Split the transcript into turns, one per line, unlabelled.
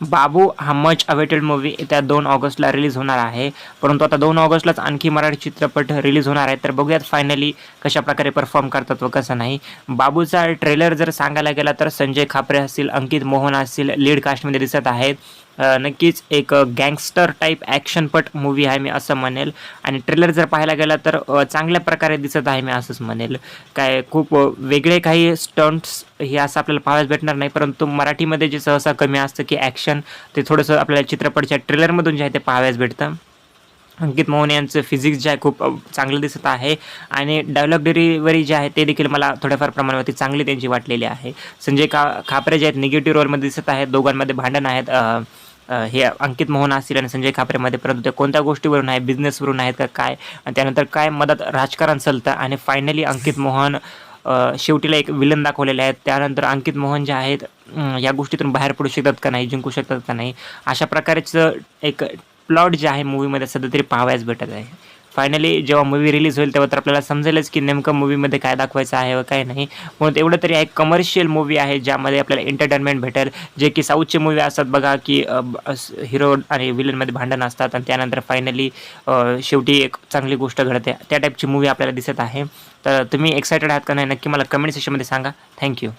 बाबू हा much awaited movie येत्या दोन ऑगस्टला रिलीज होणार आहे. परंतु आता दोन ऑगस्टलाच आणखी मराठी चित्रपट रिलीज होणार आहे तर बघूयात फायनली कशा प्रकारे परफॉर्म करतात व कसं नाही. बाबूचा ट्रेलर जर सांगायला गेला तर संजय खापरे असतील अंकित मोहन असतील लीड कास्टमध्ये दिसत आहेत. नक्कीच एक गँगस्टर टाईप ॲक्शनपट मूवी आहे मी असं म्हणेल. आणि ट्रेलर जर पाहायला गेला तर चांगल्या प्रकारे दिसत आहे मी असंच म्हणेल. काय खूप वेगळे काही स्टंट्स हे असं आपल्याला पाहायला भेटणार नाही परंतु मराठीमध्ये जे सहसा कमी असतं की ॲक्शन ते थोडंसं आपल्याला चित्रपटच्या ट्रेलरमधून जे आहे ते पाहायला भेटतं. अंकित मोहन यांचं फिजिक्स जे आहे खूप चांगलं दिसत आहे. आणि डायलॉग डिलिव्हरी जे आहे ते देखील मला थोड्याफार प्रमाणावरती चांगली त्यांची वाटलेली आहे. संजय का खापरे जे आहेत निगेटिव्ह रोलमध्ये दिसत आहेत दोघांमध्ये भांडण आहेत. हे अंकित मोहन असतील आणि संजय खापरेमध्ये परंतु ते कोणत्या गोष्टीवरून आहे बिझनेसवरून आहेत का काय आणि त्यानंतर काय मदत राजकारण चालतं. आणि फायनली अंकित मोहन शेवटीला एक विलन दाखवलेले आहेत. त्यानंतर अंकित मोहन जे आहेत या गोष्टीतून बाहेर पडू शकतात का नाही जिंकू शकतात का नाही अशा प्रकारचं एक प्लॉट जे आहे मूवीमध्ये सध्या तरी पाहावयास भेटत आहे. फायनली जेव्हा मूवी रिलीज होईल तेव्हा तर आपल्याला समजेलच की नेमकं मूवीमध्ये काय दाखवायचं आहे व काय नाही. म्हणून एवढं तरी एक कमर्शियल मूवी आहे ज्यामध्ये आपल्याला एंटरटेनमेंट भेटेल. जे की साऊथचे मूवी असतात बघा की हिरो आणि विलनमध्ये भांडण असतात आणि त्यानंतर फायनली शेवटी एक चांगली गोष्ट घडते. त्या टाईपची मूवी आपल्याला दिसत आहे. तर तुम्ही एक्सायटेड आहात का नाही नक्की मला कमेंट सेक्शनमध्ये सांगा. थँक्यू